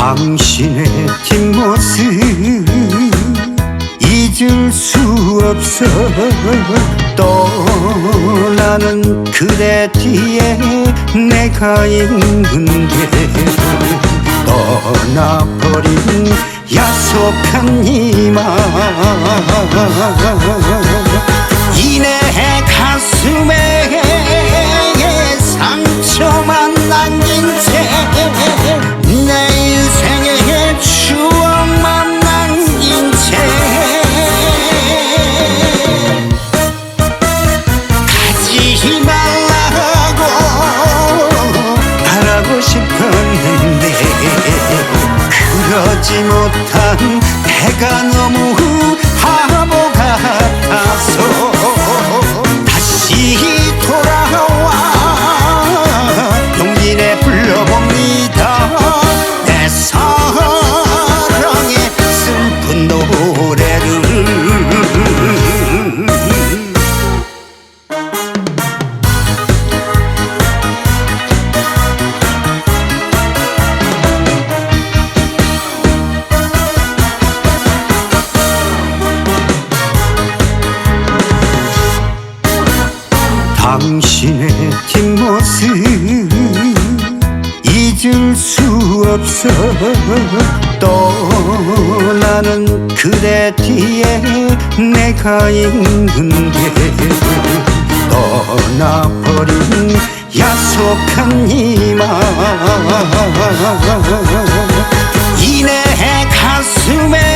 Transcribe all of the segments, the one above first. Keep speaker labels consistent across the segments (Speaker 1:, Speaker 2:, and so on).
Speaker 1: 당신의 뒷모습 잊을 수 없어. 떠나는 그대 뒤에 내가 있는데 떠나버린 야속한 이마 그러지 못한 내가 너무 바보 같아 당신의 뒷모습 잊을 수 없어 떠나는 그대 뒤에 내가 있는데 떠나버린 야속한 이마 이내 가슴에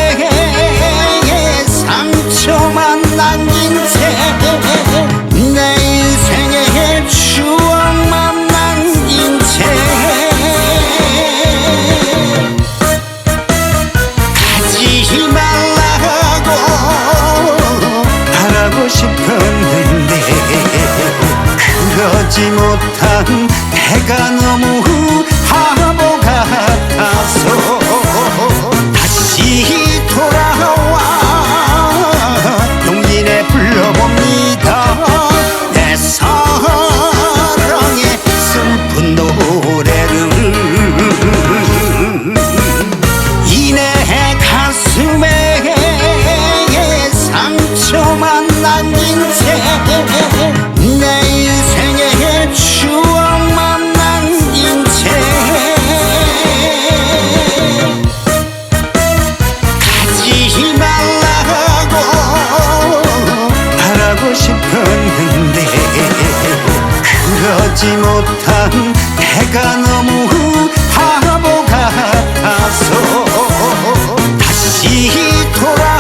Speaker 1: 그러지 못한 내가 너무 바보 같아서 싶었는데 그러지 못한 내가 너무 바보 같아서 다시 돌아